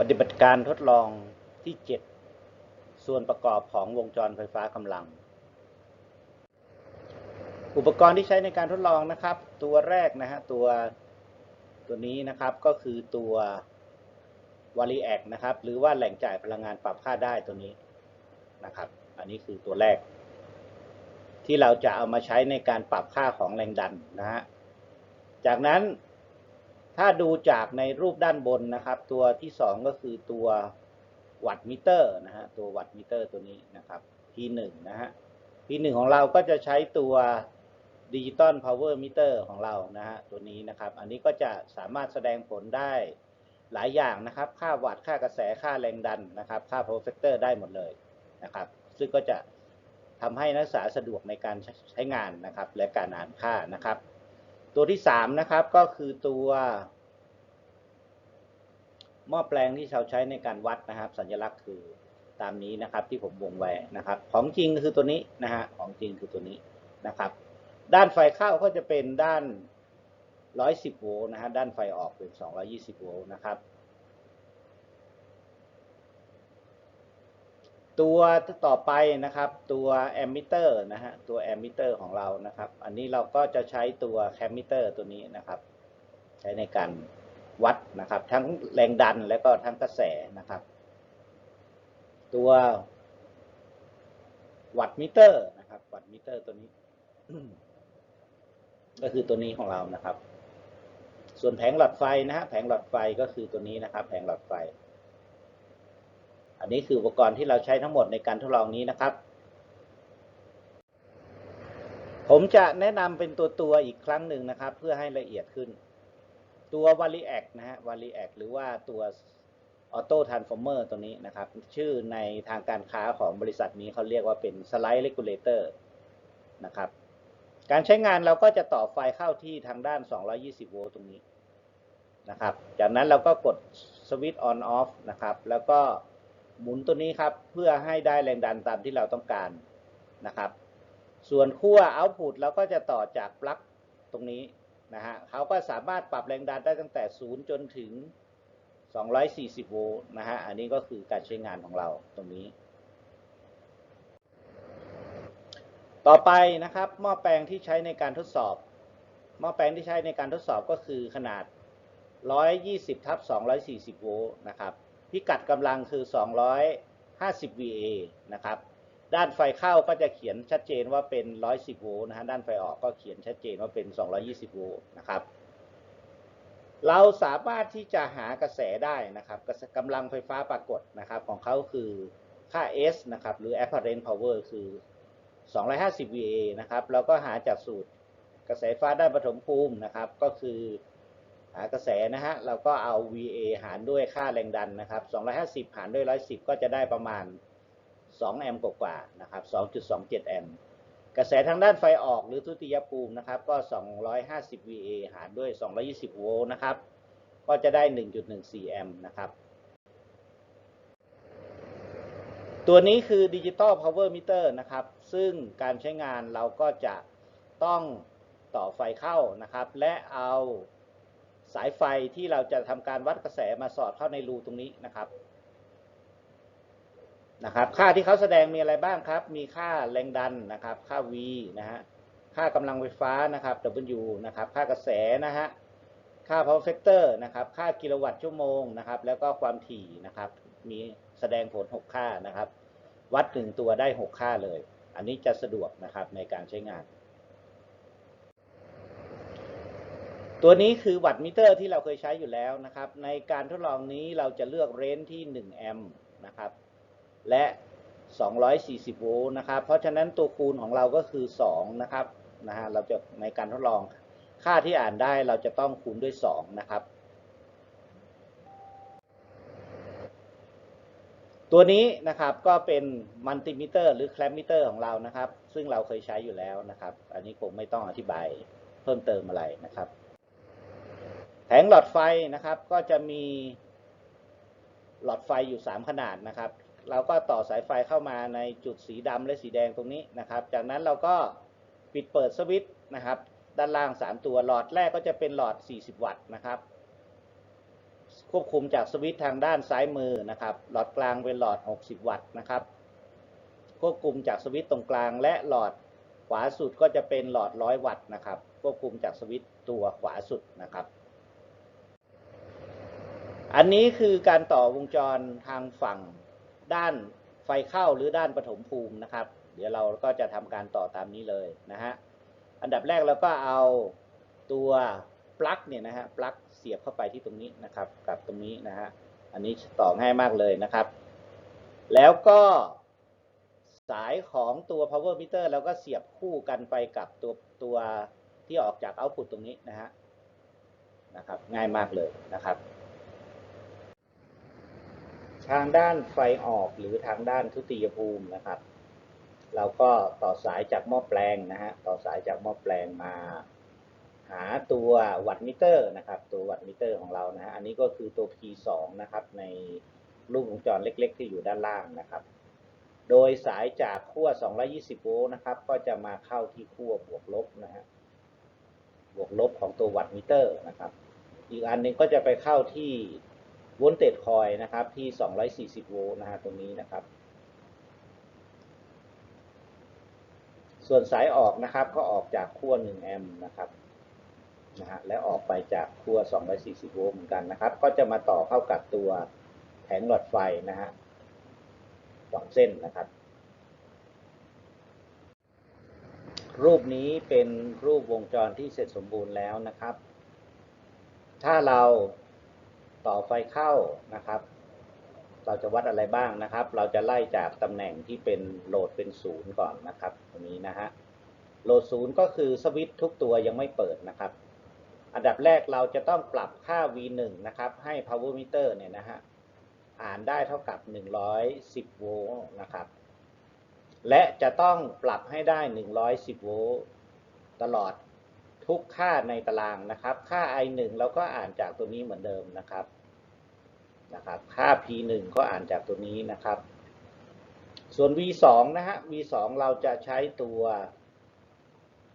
ปฏิบัติการทดลองที่ 7 ส่วนประกอบของวงจรไฟฟ้ากำลัง อุปกรณ์ที่ใช้ในการทดลองนะครับ ตัวแรกนะฮะตัวตัวนี้นะครับก็คือตัว v a r i a c นะครับหรือว่าแหล่งจ่ายพลังงานปรับค่าได้ตัวนี้นะครับ อันนี้คือตัวแรก ที่เราจะเอามาใช้ในการปรับค่าของแรงดันนะฮะจากนั้น ถ้าดูจากในรูปด้านบนนะครับ ตัวที่สองก็คือตัววัตมิเตอร์นะฮะตัววัตมิเตอร์ตัวนี้นะครับ P1 นะฮะ P1 ของเราก็จะใช้ตัวดิจิตอลพาวเวอร์มิเตอร์ของเรานะฮะตัวนี้นะครับ อันนี้ก็จะสามารถแสดงผลได้หลายอย่างนะครับ ค่าวัตต์ค่ากระแสค่าแรงดันนะครับ ค่า power factor ได้หมดเลยนะครับ ซึ่งก็จะทำให้นักศึกษาสะดวกในการใช้งานนะครับ และการอ่านค่านะครับ ตัวที่ 3 นะครับก็คือตัวหม้อแปลงที่เราใช้ในการวัดนะครับ สัญลักษณ์คือตามนี้นะครับที่ผมวงไว้นะครับ ของจริงคือตัวนี้นะฮะของจริงคือตัวนี้นะครับ ด้านไฟเข้าก็จะเป็นด้าน 110 โวลต์นะฮะด้านไฟออกเป็น 220 โวลต์นะครับ ตัวต่อไปนะครับตัวแอมมิเตอร์นะฮะตัวแอมมิเตอร์ของเรานะครับ อันนี้เราก็จะใช้ตัวแคมมิเตอร์ตัวนี้นะครับ ใช้ในการวัดนะครับ ทั้งแรงดันและก็ทั้งกระแสนะครับ ตัววัตมิเตอร์นะครับ วัตมิเตอร์ตัวนี้ ก็คือตัวนี้ของเรานะครับ ส่วนแผงหลอดไฟนะฮะแผงหลอดไฟก็คือตัวนี้นะครับ แผงหลอดไฟ อันนี้คืออุปกรณ์ที่เราใช้ทั้งหมดในการทดลองนี้นะครับ ผมจะแนะนำเป็นตัวตัวอีกครั้งหนึ่งนะครับ เพื่อให้ละเอียดขึ้น ตัว v a r i a c นะฮะ v a r i a c หรือว่าตัว Auto Transformer ตัวนี้นะครับ ชื่อในทางการค้าของบริษัทนี้เขาเรียกว่าเป็น Slide Regulator นะครับ การใช้งานเราก็จะต่อไฟเข้าที่ทางด้าน 220 โวลต์ตรงนี้นะครับ จากนั้นเราก็กดสวิตช์ on off นะครับ แล้วก็ หมุนตัวนี้ครับเพื่อให้ได้แรงดันตามที่เราต้องการนะครับ ส่วนขั้ว output เราก็จะต่อจากปลั๊กตรงนี้นะฮะเขาก็สามารถปรับแรงดันได้ตั้งแต่ 0 จนถึง 240 โวลต์นะฮะอันนี้ก็คือการใช้งานของเราตรงนี้ ต่อไปนะครับหม้อแปลงที่ใช้ในการทดสอบหม้อแปลงที่ใช้ในการทดสอบก็คือขนาด 120 ทับ 240 โวลต์นะครับ พิกัดกำลังคือ 250 VA นะครับ ด้านไฟเข้าก็จะเขียนชัดเจนว่าเป็น 110 โวลต์นะฮะ ด้านไฟออกก็เขียนชัดเจนว่าเป็น 220 โวลต์นะครับ เราสามารถที่จะหากระแสได้นะครับกำลังไฟฟ้าปรากฏนะครับ ของเขาคือค่า S นะครับ หรือ apparent power คือ 250 VA นะครับ เราก็หาจากสูตรกระแสไฟฟ้าด้านปฐมภูมินะครับ ก็คือ หากระแสนะฮะเราก็เอา VA หารด้วยค่าแรงดันนะครับ250 หารด้วย 110 ก็จะได้ประมาณ 2 แอมป์กว่าๆนะครับ 2.27 แอมป์กระแสทางด้านไฟออกหรือทุติยภูมินะครับ ก็ 250 VA หารด้วย 220 โวลต์นะครับ ก็จะได้ 1.14 แอมป์นะครับ ตัวนี้คือดิจิตอลพาวเวอร์มิเตอร์นะครับ ซึ่งการใช้งานเราก็จะต้องต่อไฟเข้านะครับ และเอา สายไฟที่เราจะทำการวัดกระแสมาสอดเข้าในรูตรงนี้นะครับนะครับ ค่าที่เขาแสดงมีอะไรบ้างครับ มีค่าแรงดันนะครับ ค่า V นะฮะค่ากำลังไฟฟ้านะครับ W นะครับ ค่ากระแสนะฮะค่า power factor นะครับ ค่ากิโลวัตต์ชั่วโมงนะครับ แล้วก็ความถี่นะครับ มีแสดงผล 6 ค่านะครับ วัดถึงตัวได้ 6 ค่าเลย อันนี้จะสะดวกนะครับในการใช้งาน ตัวนี้คือวัตต์มิเตอร์ที่เราเคยใช้อยู่แล้วนะครับ ในการทดลองนี้เราจะเลือกเรนจ์ที่ 1 แอมป์นะครับ และ 240 โวลต์นะครับ เพราะฉะนั้นตัวคูณของเราก็คือ 2 นะครับนะฮะเราจะในการทดลองค่าที่อ่านได้เราจะต้องคูณด้วย 2 นะครับ ตัวนี้นะครับก็เป็นมัลติมิเตอร์หรือแคลมมิเตอร์ของเรานะครับ ซึ่งเราเคยใช้อยู่แล้วนะครับ อันนี้ผมไม่ต้องอธิบายเพิ่มเติมอะไรนะครับ แผงหลอดไฟนะครับ ก็จะมีหลอดไฟอยู่ 3 ขนาดนะครับ เราก็ต่อสายไฟเข้ามาในจุดสีดำและสีแดงตรงนี้นะครับ จากนั้นเราก็ปิดเปิดสวิตช์นะครับ ด้านล่าง 3 ตัวหลอดแรกก็จะเป็นหลอด 40 วัตต์นะครับคควบคุมจากสวิตช์ทางด้านซ้ายมือนะครับ หลอดกลางเป็นหลอด 60 วัตต์นะครับ ควบคุมจากสวิตช์ตรงกลาง และหลอดขวาสุดก็จะเป็นหลอด 100 วัตต์นะครับ ควบคุมจากสวิตช์ตัวขวาสุดนะครับ อันนี้คือการต่อวงจรทางฝั่งด้านไฟเข้าหรือด้านปฐมภูมินะครับ เดี๋ยวเราก็จะทำการต่อตามนี้เลยนะฮะ อันดับแรกเราก็เอาตัวปลั๊กเนี่ยนะฮะ ปลั๊กเสียบเข้าไปที่ตรงนี้นะครับ กับตรงนี้นะฮะ อันนี้ต่อง่ายมากเลยนะครับ แล้วก็สายของตัว power meter เราก็เสียบคู่กันไปกับตัวตัวที่ออกจาก output ตรงนี้นะฮะ นะครับ ง่ายมากเลยนะครับ ทางด้านไฟออกหรือทางด้านทุติยภูมินะครับ เราก็ต่อสายจากหม้อแปลงนะฮะต่อสายจากหม้อแปลงมา หาตัววัตมิเตอร์นะครับ ตัววัตมิเตอร์ของเรานะฮะอันนี้ก็คือตัว P2 นะครับในรูปวงจรเล็ก ๆ ที่อยู่ด้านล่างนะครับ โดยสายจากขั้ว 220 โวลต์นะครับ ก็จะมาเข้าที่ขั้วบวกลบนะฮะบวกลบของตัววัตมิเตอร์นะครับ อีกอันหนึงก็จะไปเข้าที่ โวลเตจคอยนะครับที่ 240 โวลต์นะฮะตรงนี้นะครับ ส่วนสายออกนะครับก็ออกจากขั้ว1แอมป์นะครับนะฮะและออกไปจากขั้ว 240 โวลต์เหมือนกันนะครับ ก็จะมาต่อเข้ากับตัวแผงหลอดไฟนะฮะสองเส้นนะครับ รูปนี้เป็นรูปวงจรที่เสร็จสมบูรณ์แล้วนะครับ ถ้าเรา ต่อไฟเข้านะครับ เราจะวัดอะไรบ้างนะครับ เราจะไล่จากตำแหน่งที่เป็นโหลดเป็นศูนย์ก่อนนะครับตรงนี้นะฮะโหลดศูนย์ก็คือสวิตช์ทุกตัวยังไม่เปิดนะครับ อันดับแรกเราจะต้องปรับค่า V1 นะครับ ให้ power meter เนี่ยนะฮะอ่านได้เท่ากับ 110 โวลต์นะครับ และจะต้องปรับให้ได้ 110 โวลต์ตลอดทุกค่าในตารางนะครับ ค่า I1 เราก็อ่านจากตัวนี้เหมือนเดิมนะครับ นะครับ ค่า P1 ก็อ่านจากตัวนี้นะครับ ส่วน V2 นะฮะ V2 เราจะใช้ตัว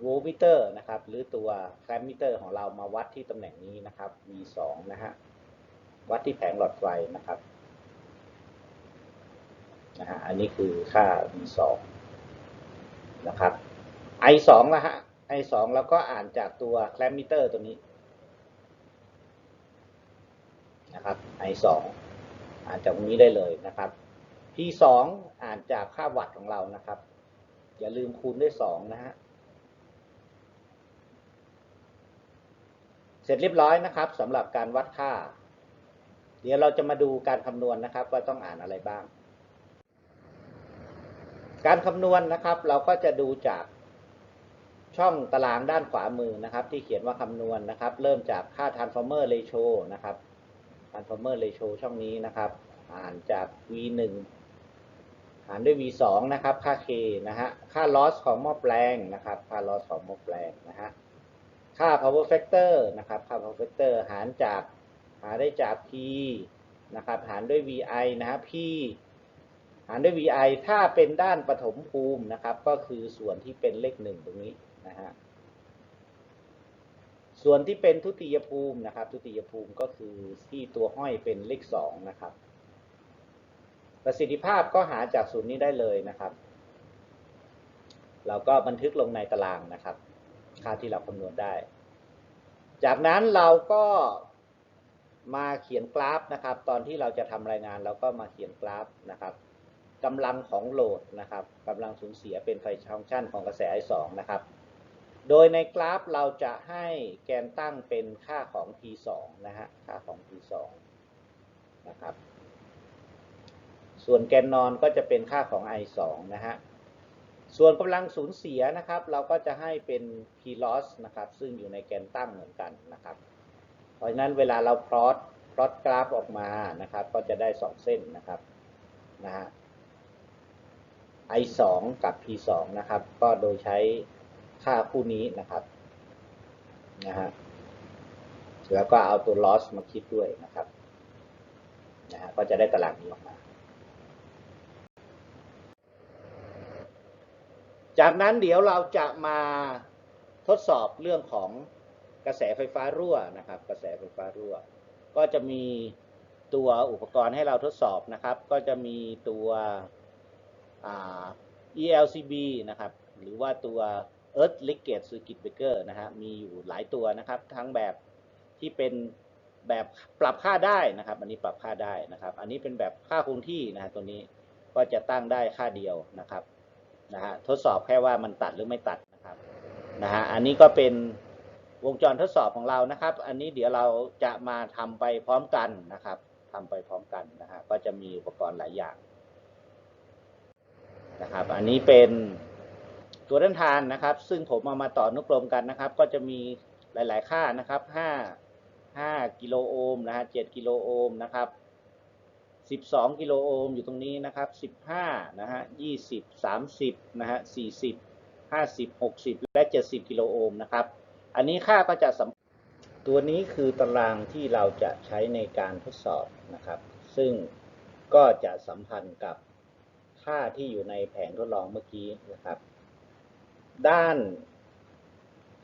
โวลต์มิเตอร์นะครับ หรือตัวแคลมมิเตอร์ของเรามาวัดที่ตำแหน่งนี้นะครับ V2 นะฮะ วัดที่แผงหลอดไฟนะครับนะฮะอันนี้คือค่า V2 นะครับ I2 นะฮะ I2 เราก็อ่านจากตัวแคลมมิเตอร์ตัวนี้ นะครับ I2 อ่านจากตรงนี้ได้เลยนะครับ P2 อ่านจากค่าวัตต์ของเรานะครับ อย่าลืมคูณด้วย 2 นะฮะ เสร็จเรียบร้อยนะครับสำหรับการวัดค่า เดี๋ยวเราจะมาดูการคำนวณนะครับ ว่าต้องอ่านอะไรบ้าง การคำนวณนะครับ เราก็จะดูจากช่องตารางด้านขวามือนะครับ ที่เขียนว่าคำนวณนะครับ เริ่มจากค่า transformer ratio นะครับ transformer ratio ช่องนี้นะครับอ่านจาก v1 หารด้วย v2 นะครับ ค่า k นะฮะ ค่า loss ของหม้อแปลงนะครับ ค่า loss ของหม้อแปลงนะฮะ ค่า power factor นะครับ ค่า power factor หารจาก หาได้จาก p นะครับ หารด้วย vi นะฮะ p หารด้วย vi ถ้าเป็นด้านปฐมภูมินะครับ ก็คือส่วนที่เป็นเลขหนึ่งตรงนี้นะฮะ ส่วนที่เป็นทุติยภูมินะครับ ทุติยภูมิก็คือที่ตัวห้อยเป็นเลขสองนะครับ ประสิทธิภาพก็หาจากศูนย์นี้ได้เลยนะครับ เราก็บันทึกลงในตารางนะครับ ค่าที่เราคำนวณได้ จากนั้นเราก็มาเขียนกราฟนะครับ ตอนที่เราจะทำรายงานเราก็มาเขียนกราฟนะครับกำลังของโหลดนะครับกำลังสูญเสียเป็นไฟฟังก์ชันของกระแส I2 นะครับ โดยในกราฟเราจะให้แกนตั้งเป็นค่าของ P2 นะฮะ ค่าของ P2 นะครับ ส่วนแกนนอนก็จะเป็นค่าของ I2 นะฮะ ส่วนกำลังสูญเสียนะครับ เราก็จะให้เป็น P loss นะครับ ซึ่งอยู่ในแกนตั้งเหมือนกันนะครับ เพราะฉะนั้นเวลาเราพลอตพลอตกราฟออกมานะครับ ก็จะได้2เส้นนะครับนะฮะ I 2กับ P 2นะครับ ก็โดยใช้ ค่าคู่นี้นะครับนะฮะแล้วก็เอาตัว loss มาคิดด้วยนะครับนะฮะก็จะได้ตารางนี้ออกมา จากนั้นเดี๋ยวเราจะมาทดสอบเรื่องของกระแสไฟฟ้ารั่วนะครับ กระแสไฟฟ้ารั่ว ก็จะมีตัวอุปกรณ์ให้เราทดสอบนะครับ ก็จะมีตัวอ่า ELCB นะครับ หรือว่าตัว Earth Linkage Circuit Breaker นะฮะมีอยู่หลายตัวนะครับทั้งแบบที่เป็นแบบปรับค่าได้นะครับ อันนี้ปรับค่าได้นะครับ อันนี้เป็นแบบค่าคงที่นะฮะตัวนี้ก็จะตั้งได้ค่าเดียวนะครับนะฮะทดสอบแค่ว่ามันตัดหรือไม่ตัดนะครับนะฮะอันนี้ก็เป็นวงจรทดสอบของเรานะครับ อันนี้เดี๋ยวเราจะมาทำไปพร้อมกันนะครับทำไปพร้อมกันนะฮะก็จะมีอุปกรณ์หลายอย่างนะครับ อันนี้เป็น ตัวด้านทานนะครับ ซึ่งผมเอามาต่ออนุกรมกันนะครับ ก็จะมีหลาย ๆ ค่านะครับ 5 5 กิโลโอห์มนะฮะ7กิโลโอห์มนะครับ 12 กิโลโอห์มอยู่ตรงนี้นะครับ 15 นะฮะ 20 30 นะฮะ 40 50 60 และ 70 กิโลโอห์มนะครับ อันนี้ค่าก็จะสำตัวนี้คือตารางที่เราจะใช้ในการทดสอบนะครับ ซึ่งก็จะสัมพันธ์กับค่าที่อยู่ในแผงทดลองเมื่อกี้นะครับ ด้าน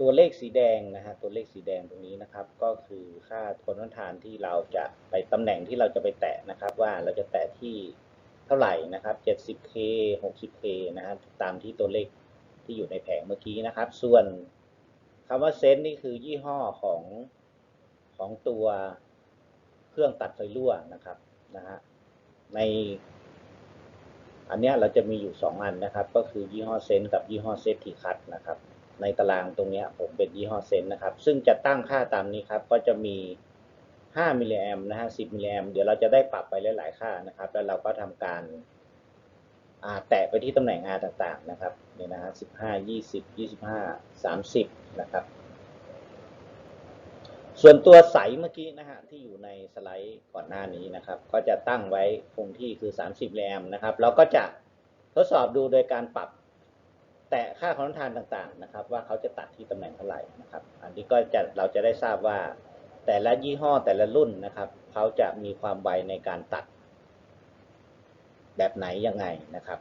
ตัวเลขสีแดงนะฮะตัวเลขสีแดงตรงนี้นะครับ ก็คือค่าทนทานที่เราจะไปตำแหน่งที่เราจะไปแตะนะครับ ว่าเราจะแตะที่เท่าไหร่นะครับ 70k 60k นะครับตามที่ตัวเลขที่อยู่ในแผงเมื่อกี้นะครับ ส่วนคำว่าเซนต์นี่คือยี่ห้อของของตัวเครื่องตัดไฟรั่วนะครับนะฮะใน อันนี้เราจะมีอยู่ 2 อันนะครับ ก็คือยี่ห้อเซนต์กับยี่ห้อเซฟทีคัตนะครับ ในตารางตรงนี้ผมเป็นยี่ห้อเซนต์นะครับ ซึ่งจะตั้งค่าตามนี้ครับ ก็จะมี 5 มิลลิแอมนะฮะ 10 มิลลิแอมเดี๋ยวเราจะได้ปรับไปหลาย ๆ ค่านะครับ แล้วเราก็ทำการแตะไปที่ตำแหน่ง R ต่าง ๆ นะครับ เนี่ยนะฮะ15 20 25 30 นะครับ ส่วนตัวใสเมื่อกี้นะฮะที่อยู่ในสไลด์ก่อนหน้านี้นะครับ ก็จะตั้งไว้คงที่คือ 30 แรมนะครับเราก็จะทดสอบดูโดยการปรับ แตะค่าของทานต่างๆนะครับ ว่าเขาจะตัดที่ตำแหน่งเท่าไหร่นะครับ อันนี้ก็จะเราจะได้ทราบว่า แต่ละยี่ห้อแต่ละรุ่นนะครับ เขาจะมีความไวในการตัด แบบไหนยังไงนะครับ